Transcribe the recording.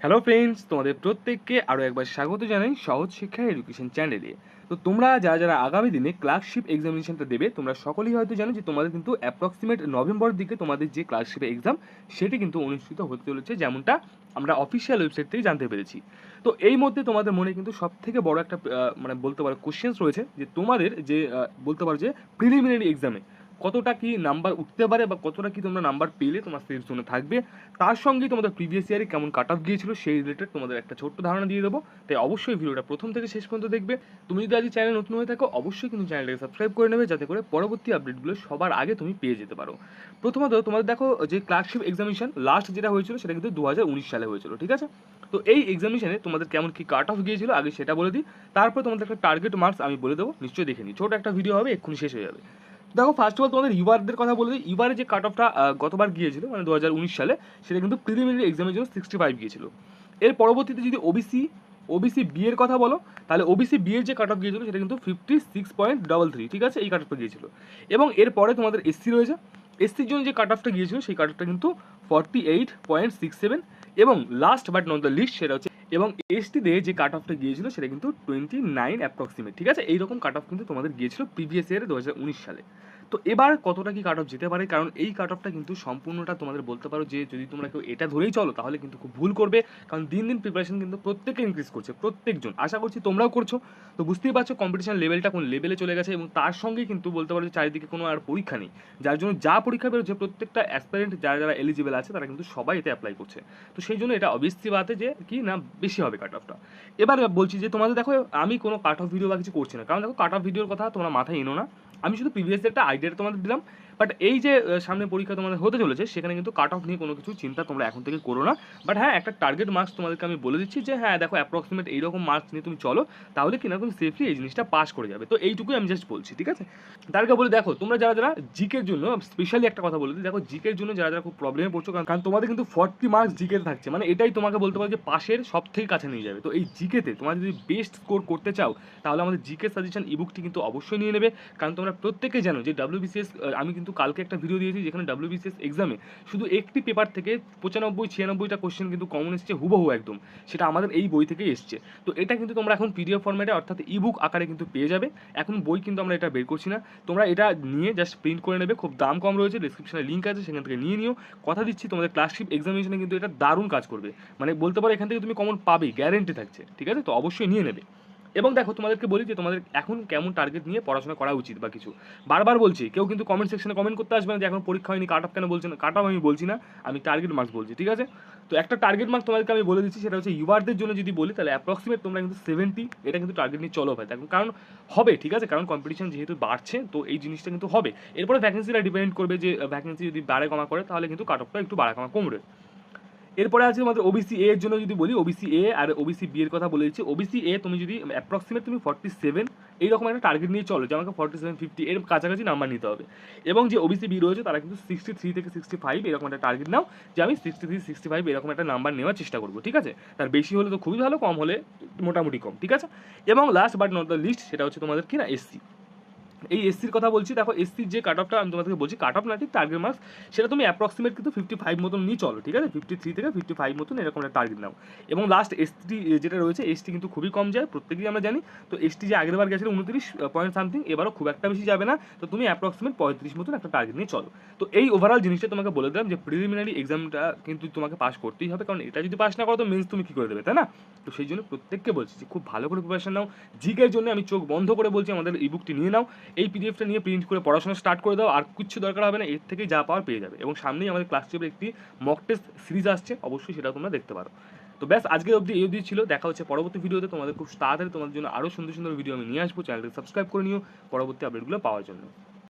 Hello friends তোমাদের প্রত্যেককে আরও একবার স্বাগত জানাই সহজ শিক্ষা এডুকেশন চ্যানেলে তো তোমরা যারা যারা আগামী দিনে ক্লার্কশিপ এক্সামিনেশনটা দেবে, তোমরা সকলেই হয়তো জানো যে তোমাদের কিন্তু অ্যাপ্রক্সিমেট নভেম্বর দিকে তোমাদের যে ক্লার্কশিপের এক্সাম সেটি কিন্তু অনুষ্ঠিত হতে চলেছে যেমনটা আমরা অফিসিয়াল ওয়েবসাইট থেকে জানতে পেরেছি। তো এই মধ্যে তোমাদের মনে কিন্তু সব থেকে বড় একটা মানে বলতে পারো কোশ্চেন্স রয়েছে যে তোমাদের যে বলতে পারো যে প্রিলিমিনারি এক্সামে কতটা কি নাম্বার উঠতে পারে বা কতটা কি তোমরা নাম্বার পেলে তোমার সেফ জোনে থাকবে। তার সঙ্গে তোমাদের প্রিভিয়াস ইয়ারে কেমন কাট অফ গিয়েছিল সেই রিলেটেড তোমাদের একটা ছোট্ট ধারণা দিয়ে দেবো। তাই অবশ্যই ভিডিওটা প্রথম থেকে শেষ পর্যন্ত দেখবে। তুমি যদি আজ চ্যানেল নতুন হয়ে থাকো, অবশ্যই কিন্তু চ্যানেলটাকে সাবস্ক্রাইব করে নেবে যাতে করে পরবর্তী আপডেটগুলো সবার আগে তুমি পেয়ে যেতে পারো। প্রথমত তোমাদের দেখো যে ক্লার্কশিপ এক্সামিনেশন লাস্ট যেটা হয়েছিল সেটা কিন্তু দু হাজার উনিশ সালে হয়েছিল, ঠিক আছে? তো এই এক্সামিনেশনে তোমাদের কেমন কি কাট অফ গিয়েছিল আগে সেটা বলে দিই। তারপর তোমাদের একটা টার্গেট মার্কস আমি বলে দেবো, নিশ্চয়ই দেখে নিই ছোট একটা ভিডিও হবে, এক্ষুনি শেষ হয়ে যাবে। দেখো ফার্স্ট অফ অল তোমাদের ইউআরদের কথা বলে দিই। ইউআরের যে কাট অফটা গতবার গিয়েছিল মানে দু হাজার উনিশ সালে, সেটা কিন্তু প্রিলিমিনারি এক্সামের জন্য সিক্সটি ফাইভ গিয়েছিল। এর পরবর্তীতে যদি ওবিসি ওবিসি বি এর কথা বলো, তাহলে ওবিসি বি এর যে কাট অফ গিয়েছিল, সেটা কিন্তু fifty six point double three ঠিক আছে? এই কাট অফটা গিয়েছিল। এবং এরপরে তোমাদের এসসি রয়েছে। এসসির জন্য যে কাট অফটা গিয়েছিল, সেই কাট অফটা কিন্তু forty eight point six seven এবং last but not the least সেটা হচ্ছে, এবং এসটিতে যে কাট অফটা গিয়েছিল, সেটা কিন্তু টোয়েন্টি নাইন অ্যাপ্রক্সিমেট ঠিক আছে? এইরকম কাট অফ কিন্তু তোমাদের গিয়েছিল প্রিভিয়াস ইয়ারে দু হাজার উনিশ সালে। তো এবার কতটা কি কাট অফ যেতে পারে? কারণ এই কাট অফটা কিন্তু সম্পূর্ণটা তোমাদের বলতে পারো যে, যদি তোমরা কেউ এটা ধরেই চলো, তাহলে কিন্তু খুব ভুল করবে। কারণ দিন দিন প্রিপারেশন কিন্তু প্রত্যেকে ইনক্রিজ করছে, প্রত্যেকজন। আশা করছি তোমরাও করছ। তো বুঝতেই পারছ কম্পিটিশন লেভেলটা কোন লেভেলে চলে গেছে এবং তার সঙ্গে কিন্তু বলতে পারো যে, চারিদিকে কোনো আর পরীক্ষা নেই। যার জন্য যা পরীক্ষা বেরোচ্ছে, প্রত্যেকটা অ্যাসপারেন্ট যারা যারা এলিজিবল আছে, তারা কিন্তু সবাই এতে অ্যাপ্লাই করছে। তো সেই জন্য এটা অবভিয়াসলি বাতে যে, কি না, বেশি হবে কাট অফটা এবার বলছি যে, তোমাদের দেখো, আমি কোনো কাট অফ ভিডিও বা কিছু করছি না। কারণ দেখো কাট অফ ভিডিওর কথা তোমরা মাথায় এনো না। আমি শুধু প্রিভিয়াস একটা আইডিয়া তোমাদের দিলাম বাট এই যে সামনে পরীক্ষা তোমাদের হতে চলেছে, সেখানে কিন্তু কাট অফ নিয়ে কোনো কিছু চিন্তা তোমরা এখন থেকে করো না। বাট হ্যাঁ একটা টার্গেট মার্কস তোমাদেরকে আমি বলে দিচ্ছি যে হ্যাঁ দেখো অ্যাপ্রক্সিমেট এইরকম মার্কস নিয়ে তুমি চলো, তাহলে কিনা তুমি সেফলি এই জিনিসটা পাস করে যাবে। তো এইটুকুই আমি জাস্ট বলছি, ঠিক আছে? তারকে বলে, দেখো, তোমরা যারা যারা জিকের জন্য স্পেশালি একটা কথা বলে দিই, দেখো জিকের জন্য যারা যারা খুব প্রবলেমে পড়ছো, কারণ কারণ তোমাদের কিন্তু ফর্টি মার্কস জিকেতে থাকছে। মানে এটাই তোমাকে বলতে পারো যে, পাশের সব থেকে কাছে নিয়ে যাবে। তো এই জিকেতে তোমরা যদি বেস্ট স্কোর করতে চাও, তাহলে আমাদের জিকে সাজেশন ইবুকটি কিন্তু অবশ্যই নিয়ে নেবে। কারণ তোমরা প্রত্যেকে জানো যে ডাব্লিউবিসিএস আমি কিন্তু কালকে একটা ভিডিও দিয়েছি যেখানে ডাব্লিউবিসিএস এক্সামে শুধু একটি পেপার থেকে পঁচানব্বই, ছিয়ানব্বইটা কোশ্চেন কিন্তু কমন এসছে হুবহু একদম। সেটা আমাদের এই বই থেকেই এসছে। তো এটা কিন্তু তোমরা এখন পিডিএফ ফরম্যাটে অর্থাৎ ইবুক আকারে কিন্তু পেয়ে যাবে। এখন বই কিন্তু আমরা এটা বের করছি না। তোমরা এটা নিয়ে জাস্ট প্রিন্ট করে নেবে। খুব দাম কম রয়েছে। ডিসক্রিপশনে লিঙ্ক আছে, সেখান থেকে নিয়ে নিও। কথা দিচ্ছি, তোমাদের ক্লাসশিপ এক্সামিনেশনে কিন্তু এটা দারুণ কাজ করবে। মানে বলতে পারো এখান থেকে তুমি কমন পাবেই গ্যারেন্টি থাকছে। ঠিক আছে? তো অবশ্যই নিয়ে নেবে। এবং দেখো, তোমাদেরকে বলি যে তোমাদের এখন কেমন টার্গেট নিয়ে পড়াশোনা করা উচিত বা কিছু। বারবার বলছি, কেউ কিন্তু কমেন্ট সেকশনে কমেন্ট করতে আসবে না যে এখন পরীক্ষা হয়নি কাট অফ কেন বলছে না কাট অফ আমি বলছি না, আমি টার্গেট মার্কস বলছি, ঠিক আছে? তো একটা টার্গেট মার্ক তোমাদেরকে আমি বলে দিচ্ছি, সেটা হচ্ছে ইউআরদের জন্য যদি বলি, তাহলে অ্যাপ্রক্সিমেট তোমরা কিন্তু সেভেন্টি এটা কিন্তু টার্গেট নিয়ে চলো ভাই। কারণ হবে, ঠিক আছে? কারণ কম্পিটিশন যেহেতু বাড়ছে, তো এই জিনিসটা কিন্তু হবে। এরপরে ভ্যাকেন্সিটা ডিপেন্ড করবে যে ভ্যাকেন্সি যদি বাড়ে কমা করে, তাহলে কিন্তু কাট অফটা একটু বাড়া কমা কমবে। এরপরে আছে আমাদের ওবিসি এ এর জন্য যদি বলি ওবিসি এ আর ওবিসি বি এর কথা বলে দিচ্ছি। ওবিসি এ তুমি যদি অ্যাপ্রক্সিমেট তুমি ফর্টি সেভেন এইরকম একটা টার্গেট নিয়ে চলো যে আমাকে ফর্টি সেভেন ফিফটি এর কাছাকাছি নাম্বার নিতে হবে। এবং যে ওবিসি বি রয়েছে, তারা কিন্তু সিক্সটি থ্রি থেকে সিক্সটি ফাইভ এরকম একটা টার্গেট নাও, যে আমি সিক্সটি থ্রি সিক্সটি ফাইভ এরকম একটা নাম্বার নেওয়ার চেষ্টা করব, ঠিক আছে? তার বেশি হলে তো খুবই ভালো, কম হলে মোটামুটি কম, ঠিক আছে? এবং last but not the least সেটা হচ্ছে তোমাদের কি না এসসি এই এসসির কথা বলছি, দেখো এসসির যে কাট অফটা আমি তোমাদেরকে বলছি কাট অফ না, ঠিক টার্গেট মার্কস সেটা তুমি অ্যাপ্রক্সিমেট কিন্তু ফিফটি ফাইভ মতন নিয়ে চলো, ঠিক আছে? ফিফটি থ্রি থেকে ফিফটি ফাইভ মতন এরকম একটা টার্গেট নাও। এবং লাস্ট এসটি যেটা রয়েছে এসটি কিন্তু খুবই কম যায়, প্রত্যেকেই আমরা জানি। তো এসটি যে আগের বার গেছিল উনত্রিশ পয়েন্ট সামথিং এবারও খুব একটা বেশি যাবে না। তো তুমি অ্যাপ্রক্সিমেট পঁয়ত্রিশ মতন একটা টার্গেট নিয়ে চলো। তো এই ওভারঅল জিনিসটা তোমাকে বলে দিলাম যে প্রিলিমিনারি এক্সামটা কিন্তু তোমাকে পাস করতেই হবে, কারণ এটা যদি পাস না করো তো মেন্স তুমি কী করে দেবে, তাই না? তো সেই জন্য প্রত্যেককে বলছি যে খুব ভালো করে প্রিপারেশন নাও। জিকের জন্য আমি চোখ বন্ধ করে বলছি, আমাদের এই বুকটি নিয়ে নাও। এই পিডিএফটা নিয়ে প্রিন্ট করে পড়াশোনা স্টার্ট করে দাও, আর কিছু দরকার হবে না, এর থেকেই যা পাওয়ার পেয়ে যাবে। এবং সামনেই আমাদের ক্লাস টেপের একটি মক টেস্ট সিরিজ আসছে, অবশ্যই সেটা তোমরা দেখতে পারো। তো ব্যাস আজকে অবধি এই অবধি ছিল। দেখা হচ্ছে পরবর্তী ভিডিওতে তোমাদের খুব তাড়াতাড়ি তোমাদের জন্য আরও সুন্দর সুন্দর ভিডিও আমি নিয়ে আসব। চ্যানেলটি সাবস্ক্রাইব করে নিও। পরবর্তী আপডেটগুলো পাওয়ার জন্য।